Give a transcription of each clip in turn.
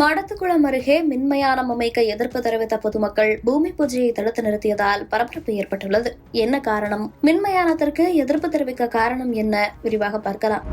மடத்துக்குளம் அருகே மின்மயானம் அமைக்க எதிர்ப்பு தெரிவித்த பொதுமக்கள் பூமி பூஜையை தடுத்து நிறுத்தியதால் பரபரப்பு ஏற்பட்டுள்ளது. என்ன காரணம்? மின்மயானத்திற்கு எதிர்ப்பு தெரிவிக்க காரணம் என்ன? விரிவாக பார்க்கலாம்.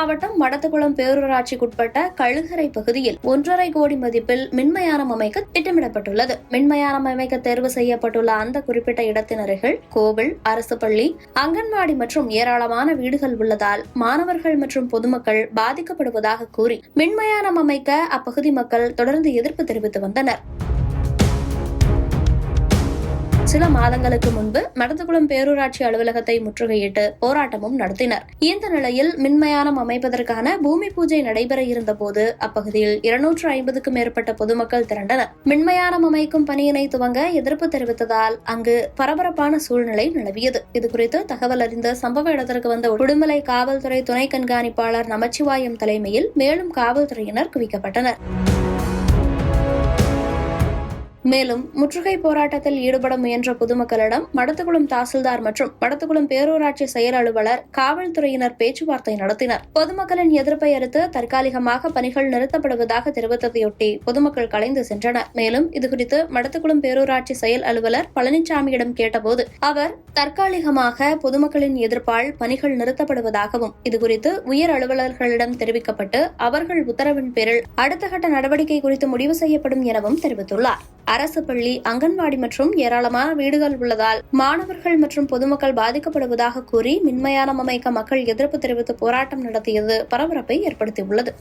மாவட்டம் மடத்துக்குளம் பேரூராட்சிக்குட்பட்ட கழுகரை பகுதியில் ஒன்றரை கோடி மதிப்பில் மின்மயானம் அமைக்க திட்டமிடப்பட்டுள்ளது. மின்மயானம் அமைக்க தேர்வு செய்யப்பட்டுள்ள அந்த குறிப்பிட்ட இடத்தின் அருகில் கோவில் அரசு பள்ளி அங்கன்வாடி மற்றும் ஏராளமான வீடுகள் உள்ளதால் மாணவர்கள் மற்றும் பொதுமக்கள் பாதிக்கப்படுவதாக கூறி மின்மயானம் அமைக்க அப்பகுதி மக்கள் தொடர்ந்து எதிர்ப்பு தெரிவித்து வந்தனர். சில மாதங்களுக்கு முன்பு மடத்துக்குளம் பேரூராட்சி அலுவலகத்தை முற்றுகையிட்டு போராட்டமும் நடத்தினர். இந்த நிலையில் மின்மயானம் அமைப்பதற்கான பூமி பூஜை நடைபெற இருந்த போது அப்பகுதியில் இருநூற்று ஐம்பதுக்கும் மேற்பட்ட பொதுமக்கள் திரண்டனர். மின்மயானம் அமைக்கும் பணியினை துவங்க எதிர்ப்பு தெரிவித்ததால் அங்கு பரபரப்பான சூழ்நிலை நிலவியது. இதுகுறித்து தகவல் அறிந்த சம்பவ இடத்திற்கு வந்த உடுமலை காவல்துறை துணை கண்காணிப்பாளர் நமச்சிவாயம் தலைமையில் மேலும் காவல்துறையினர் குவிக்கப்பட்டனர். மேலும் முற்றுகை போராட்டத்தில் ஈடுபட முயன்ற பொதுமக்களிடம் மடத்துக்குளம் தாசில்தார் மற்றும் மடத்துக்குளம் பேரூராட்சி செயல் அலுவலர் காவல்துறையினர் பேச்சுவார்த்தை நடத்தினர். பொதுமக்களின் எதிர்ப்பை அடுத்து தற்காலிகமாக பணிகள் நிறுத்தப்படுவதாக தெரிவித்ததையொட்டி பொதுமக்கள் கலைந்து சென்றனர். மேலும் இதுகுறித்து மடத்துக்குளம் பேரூராட்சி செயல் அலுவலர் பழனிசாமியிடம் கேட்டபோது அவர் தற்காலிகமாக பொதுமக்களின் எதிர்ப்பால் பணிகள் நிறுத்தப்படுவதாகவும் இதுகுறித்து உயர் அலுவலர்களிடம் தெரிவிக்கப்பட்டு அவர்கள் உத்தரவின் பேரில் அடுத்த கட்ட நடவடிக்கை குறித்து முடிவு செய்யப்படும் எனவும் தெரிவித்துள்ளார். அரசு பள்ளி அங்கன்வாடி மற்றும் ஏராளமான வீடுகள் உள்ளதால் மாணவர்கள் மற்றும் பொதுமக்கள் பாதிக்கப்படுவதாக கூறி மின்மயானம் அமைக்க மக்கள் எதிர்ப்பு தெரிவித்து போராட்டம் நடத்தியது பரபரப்பை ஏற்படுத்தியுள்ளது.